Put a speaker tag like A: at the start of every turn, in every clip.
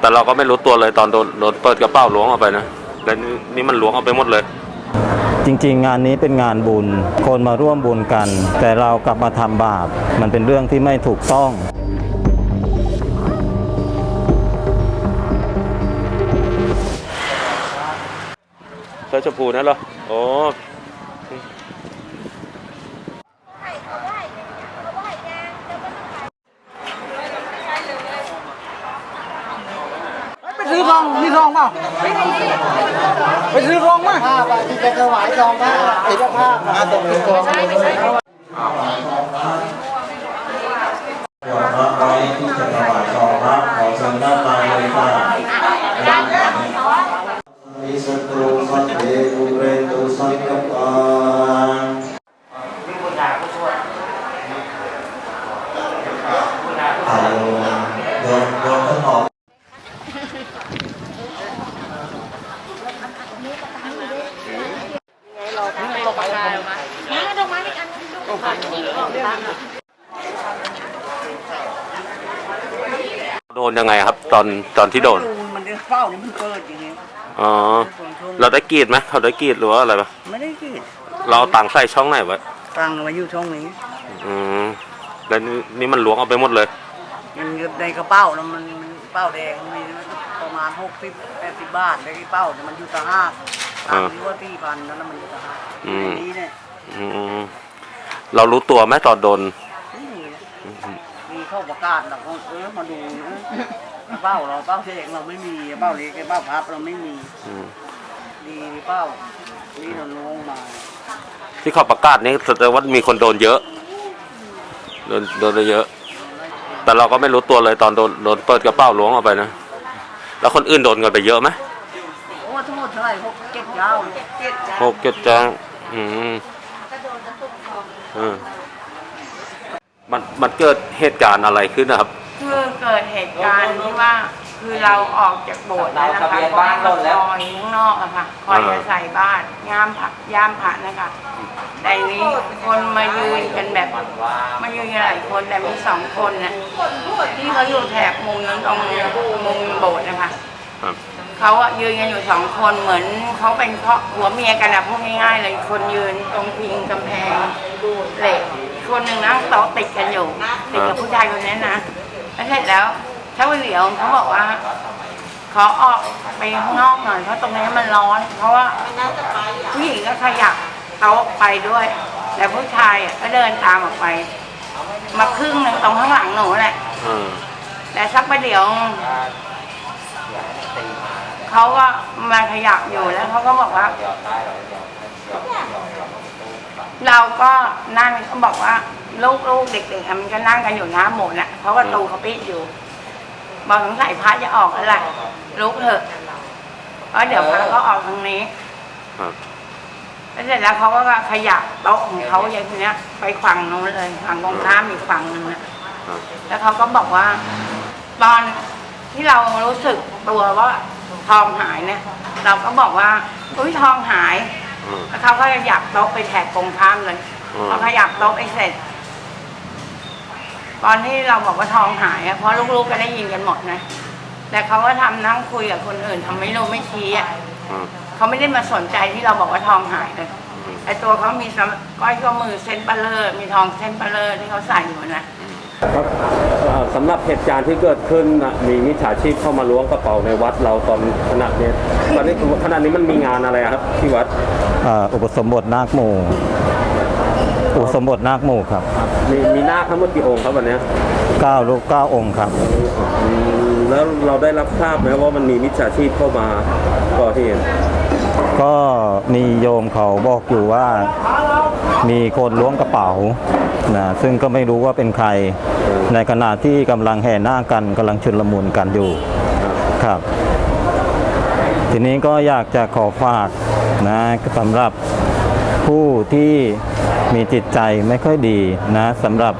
A: แต่เราก็ไม่รู้ตัวเลยตอนโดนโดนเปิดกระเป๋าล้วงเอาไปนะแล้วนี่นี่มันล้วงเอาไปหมดเลย
B: จริงๆ งานนี้เป็นงานบุญ คนมาร่วมบุญกัน แต่เรากลับมาทำบาป มันเป็นเรื่องที่ไม่ถูกต้อง
A: เสื้อชมพูนั่นเหรอโอ้
C: ไปซื้ องมีทองเปล่าไปซื้อทองมา
D: ผ้าไปที่จะถวายซองผ้าติดผ้ามาตกเป็นกองม่ใช่ไม่ใช่
E: พระไว้ที่จะถวายซองพระขอเชิญด้านในเลยค่ะมีศัตรูสัตว์เดตุเรตุสังกปานเอาโดนโดนต้นหอม
A: โดนยังไงครับ ตอนตอนที่โดน
C: มันเดือดเป้าเนี่ยมันเกิดอย่างนี้
A: อ๋อ เราได้กรีดไหมเขาได้กรีดหรือว่าอะไรปะ
C: ไม่ได้กิน
A: เราเอาตังค์ใส่ช่องไหนวะ
C: ตังค์มาอยู่ช่องนี้
A: อืมแล้วนี่นี่มันล้วงเอาไปหมดเลย
C: มันอยู่ในกระเป๋าแล้วมันมันเป้าแดงมีประมาณหกสิบแปดสิบบาทในกระเป๋าเนี่ยมันอยู่ตะห้าตามที่ว่าที่พันนั่นนะมันอยู่ตะห้า
A: อืม
C: ในนี้เนี่ย
A: อืมเรารู้ตัวไหมตอนโดน
C: ไม่มีนะมี เข้าประกาศเราก็เออมาดูนะเป้าเราเป้าเสียงเราไม่มีเป้าเล็กเป้าพับเราไม่มี
A: อืม
C: ดีเป้านี่เราลงมา
A: ที่เขาประกาศนี่แสดงว่ามีคนโดนเยอะ โดนโดนไปเยอะ แต่เราก็ไม่รู้ตัวเลยตอนโดนโดนเปิดกระเป๋าล้วงเอาไปนะ แล้วคนอื่นโดนกันไปเยอะไหม
C: โอ้ทั้งหมดเท่าไหร่หกเจ็ดยาวเจ็ดยาว
A: หกเจ็ดจ้างอืมอืม มันมันเกิดเหตุการณ์อะไรขึ้นนะครับ
F: คือเกิดเหตุการณ์ที่ว่า คือเราออกจากโบสถ์แล้วนะคะบ้านเราแล้วคอยข้างนอกอะค่ะคอยจะใส่บ้านย่ามผักย่ามผักนะคะแต่นี้คนมายืนกันแบบมายืนกันหลายคนแต่มีสองคนนะที่เขาอยู่แถบมุมนั้นตรงมุมโบสถ์นะคะ
A: ครับ
F: เขาอะยืนกันอยู่สองคนเหมือนเขาเป็นเพราะหัวเมียกันอะพูดง่ายๆเลยคนยืนตรงพิงกำแพงเหล็กอีก คนหนึ่งนั่งโต๊ะติดกันอยู่ติดกับผู้ชายคนนี้นะแล้วเสร็จแล้วช่างเหลียวเขาบอกว่าขอออกไปข้างนอกหน่อยเพราะตรงนี้มันร้อน เพราะว่าผู้หญิงก็ขยับโต๊ะไปด้วย แต่ผู้ชายอะก็เดินตามออกไป มาครึ่งหนึ่งตรงข้างหลังหนูแหละ
A: อืม
F: แต่สักประเดี๋ยวเขาก็มาขยับอยู่แล้วเขาก็บอกว่า เราก็นั่งเขาบอกว่าลูกๆเด็กๆอะมันก็นั่งกันอยู่หน้าโบสถ์น่ะเพราะว่าประตูเขาปิดอยู่ บอกสงสัยพระจะออกอะไรลุกเถอะเพราะเดี๋ยวพระก็ออกทางนี้
A: ครับ
F: แล้วเสร็จแล้วเขาก็ขยับโต๊ะของเขาอย่างเนี้ย ไปฝั่งนู้นเลยฝั่งตรงข้ามอีกฝั่งหนึงน่ะ
A: ครับ
F: แล้วเขาก็บอกว่า ตอนที่เรารู้สึกตัวว่าทองหายเนี่ย เราก็บอกว่าอุ้ยทองหาย
A: อืม
F: แล้วเขาก็ขยับโต๊ะไปแถบตรงข้ามเลย
A: อืม
F: พอขยับโต๊ะไปเสร็จ ตอนที่เราบอกว่าทองหายอะเพราะลูกๆก็ได้ยินกันหมดนะ แต่เขาก็ทำนั่งคุยกับคนอื่นทำไม่รู้ไม่ชี้อะ
A: อืม
F: เขาไม่ได้มาสนใจที่เราบอกว่าทองหายเลยไอตัวเขามีสำก้อยข้อมือเส้นเบลเลอร์มีทองเส้นเบลเลอร์ที่เขาใส่อยู่นะ
A: ครับเอ่อ สำหรับเหตุการณ์ที่เกิดขึ้นน่ะมีมิจฉาชีพเข้ามาล้วงกระเป๋าในวัดเราตอนขณะนี้ตอนนี้ขณะนี้มันมีงานอะไรครับที่วัด
B: อ่าอุปสมบทนาคหมู่อุปสมบทนาคหมู่ครับ
A: มีมีนาคทั้งหมดกี่องค์ครับวันเนี้ย
B: เก้าลูกเก้าองค์ครับ
A: อืมแล้วเราได้รับทราบไหมว่ามันมีมิจฉาชีพเข้ามาก่อเหตุ
B: ก็มีโยมเขาบอกอยู่ว่ามีคนล้วงกระเป๋านะซึ่งก็ไม่รู้ว่าเป็นใคร ในขณะที่กำลังแห่หน้ากันกำลังชุนละมุนกันอยู่ครับ ทีนี้ก็อยากจะขอฝากนะสำหรับผู้ที่มีจิตใจไม่ค่อยดีนะสำหรับ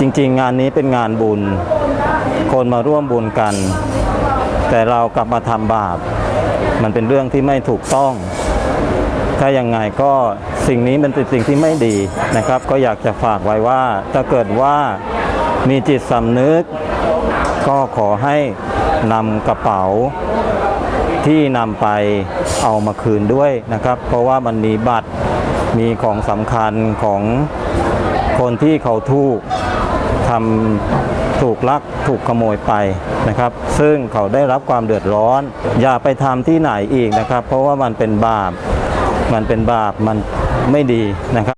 B: จริง ๆ งานนี้เป็นงานบุญ คนมาร่วมบุญกัน แต่เรากลับมาทำบาป มันเป็นเรื่องที่ไม่ถูกต้อง ถ้ายังไงก็สิ่งนี้มันเป็นสิ่งที่ไม่ดีนะครับ ก็อยากจะฝากไว้ว่าถ้าเกิดว่ามีจิตสำนึก ก็ขอให้นำกระเป๋าที่นำไปเอามาคืนด้วยนะครับ เพราะว่ามันมีบัตรมีของสำคัญของคนที่เขาถูก ทำถูกลักถูกขโมยไปนะครับ ซึ่งเขาได้รับความเดือดร้อน อย่าไปทำที่ไหนอีกนะครับ เพราะว่ามันเป็นบาป มันเป็นบาปมันไม่ดีนะครับ